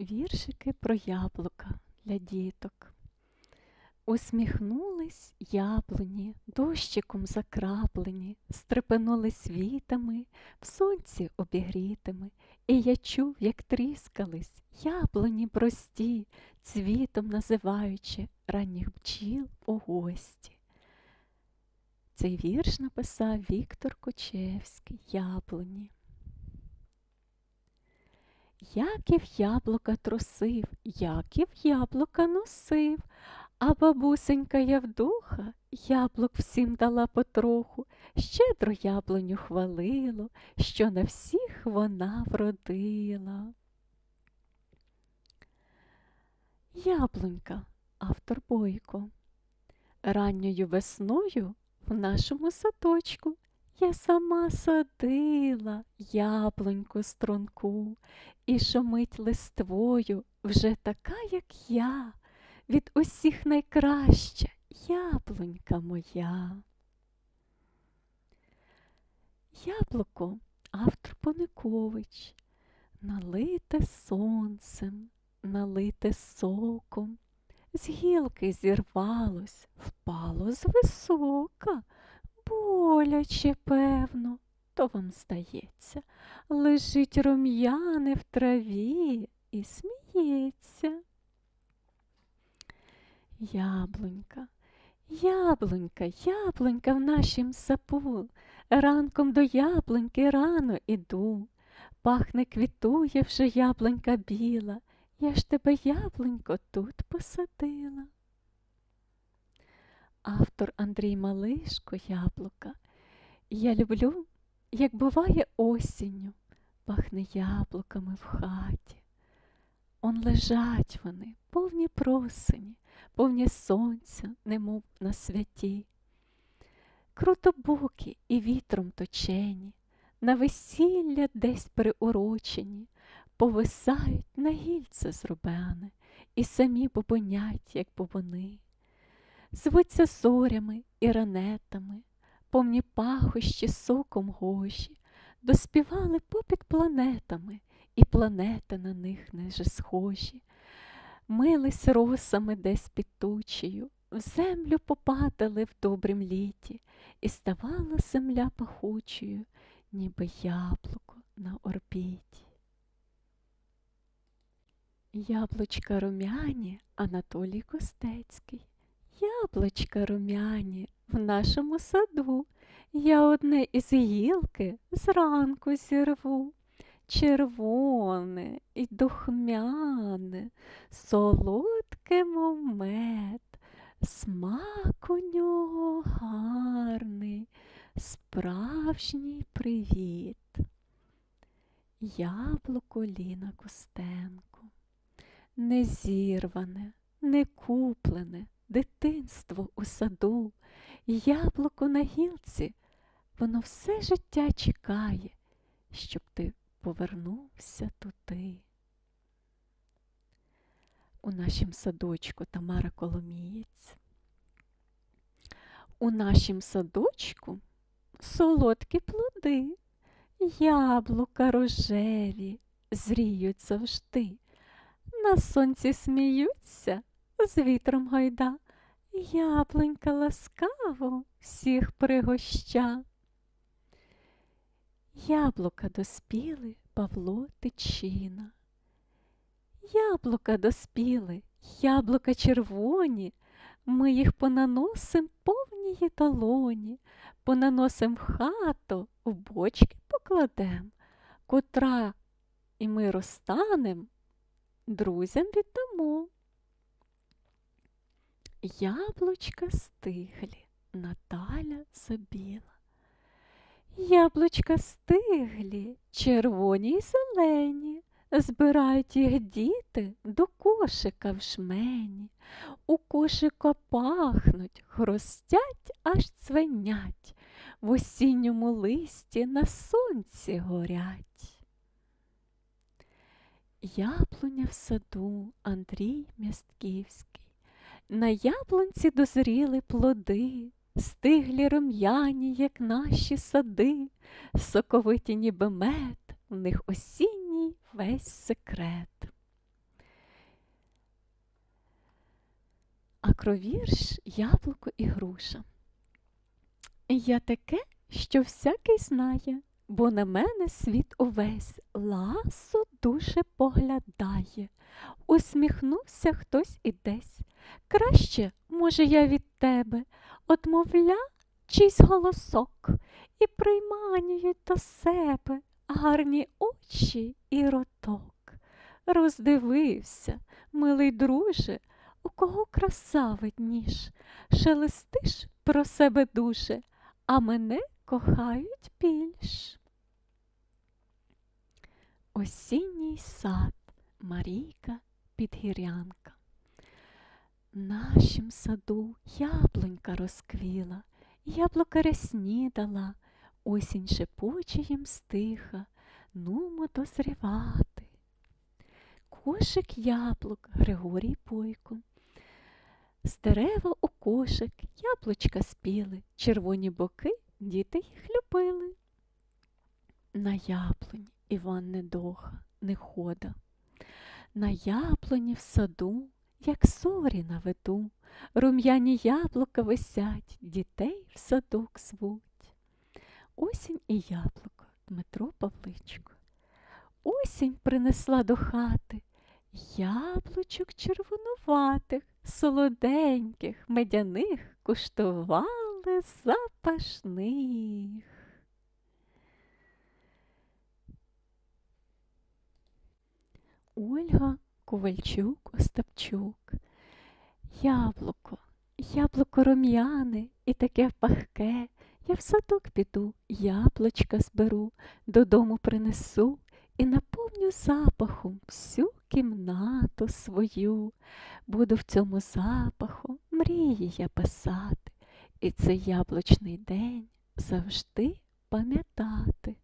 Віршики про яблука для діток. Усміхнулись яблуні, дощиком закраплені, стрепенулись вітами, в сонці обігрітими, і я чув, як тріскались яблуні прості, цвітом називаючи ранніх бджіл у гості. Цей вірш написав Віктор Кочевський Яблуні. Яків яблука трусив, Яків яблука носив, а бабусенька Явдуха яблук всім дала потроху, щедро яблуню хвалило, що на всіх вона вродила. Яблунька, автор Бойко. Ранньою весною в нашому садочку я сама садила яблуньку струнку, і шумить листвою вже така, як я, від усіх найкраща яблунька моя. Яблуко автор Поникович, налите сонцем, налите соком, з гілки зірвалось, впало з висока, боляче, певно, то вам здається, лежить рум'яне в траві і сміється. Яблунька, яблунька, яблунька в нашім сапу, ранком до яблуньки рано іду. Пахне квітує вже яблунька біла, я ж тебе, яблунько, тут посадила. Автор Андрій Малишко Яблука. Я люблю, як буває осінню, пахне яблуками в хаті. Он лежать вони, повні просені, повні сонця, немов на святі. Крутобокі і вітром точені, на весілля десь приурочені, повисають на гільце зрубане і самі бубонять, як бубони. Звуться зорями і ранетами, повні пахощі соком гожі, доспівали попід планетами, і планети на них неже схожі. Мились росами десь під тучею, в землю попадали в добрім літі, і ставала земля пахучою, ніби яблуко на орбіті. Яблучка румяні Анатолій Костецький. Яблучка румяні в нашому саду. Я одне із гілки зранку зірву. Червоне і духмяне, солодке, мов мед, смак у нього гарний, справжній привіт. Яблуко Ліна Костенко не зірване, не куплене, дитинство у саду, яблуко на гілці, воно все життя чекає, щоб ти повернувся туди. У нашім садочку Тамара Коломієць. У нашім садочку солодкі плоди, яблука рожеві зріють завжди. На сонці сміються, з вітром гайда, яблунька ласкаво всіх пригоща. Яблука доспіли Павло Тичина. Яблука доспіли, яблука червоні, ми їх понаносим повній долоні, понаносим в хату, в бочки покладем, котра і ми розтанем, друзям віддамо. Яблучка стиглі, Наталя забіла. Яблучка стиглі, червоні й зелені, збирають їх діти до кошика в жмені. У кошика пахнуть, хрустять, аж цвенять, в осінньому листі на сонці горять. Яблуня в саду Андрій Мястківський. На яблунці дозріли плоди, стиглі рум'яні, як наші сади, соковиті, ніби мед, в них осінній весь секрет. Акровірш, яблуко і груша. Я таке, що всякий знає бо на мене світ увесь ласо дуже поглядає. Усміхнувся хтось і десь. Краще, може, я від тебе одмовля чийсь голосок і прийманюють до себе гарні очі і роток. Роздивився, милий друже, у кого краса видніш, шелестиш про себе дуже, а мене кохають більш. Осінній сад Марійка Підгірянка. Нашім саду яблунька розквіла, яблука рясні дала, осінь шепоче їм стиха, нумо дозрівати. Кошик яблук Григорій Бойко. З дерева у кошик яблучка спіли, червоні боки діти їх любили. На яблуні Іван Недоха не хода. На яблуні в саду, як зорі на виду, рум'яні яблука висять, дітей в садок звуть. Осінь і яблуко Дмитро Павличко. Осінь принесла до хати яблучок червонуватих, солоденьких, медяних куштували запашних. Ольга Ковальчук Остапчук. Яблуко, яблуко рум'яне і таке пахке. Я в садок піду, яблучка зберу, додому принесу і наповню запахом всю кімнату свою. Буду в цьому запаху мрії я писати, і цей яблучний день завжди пам'ятати.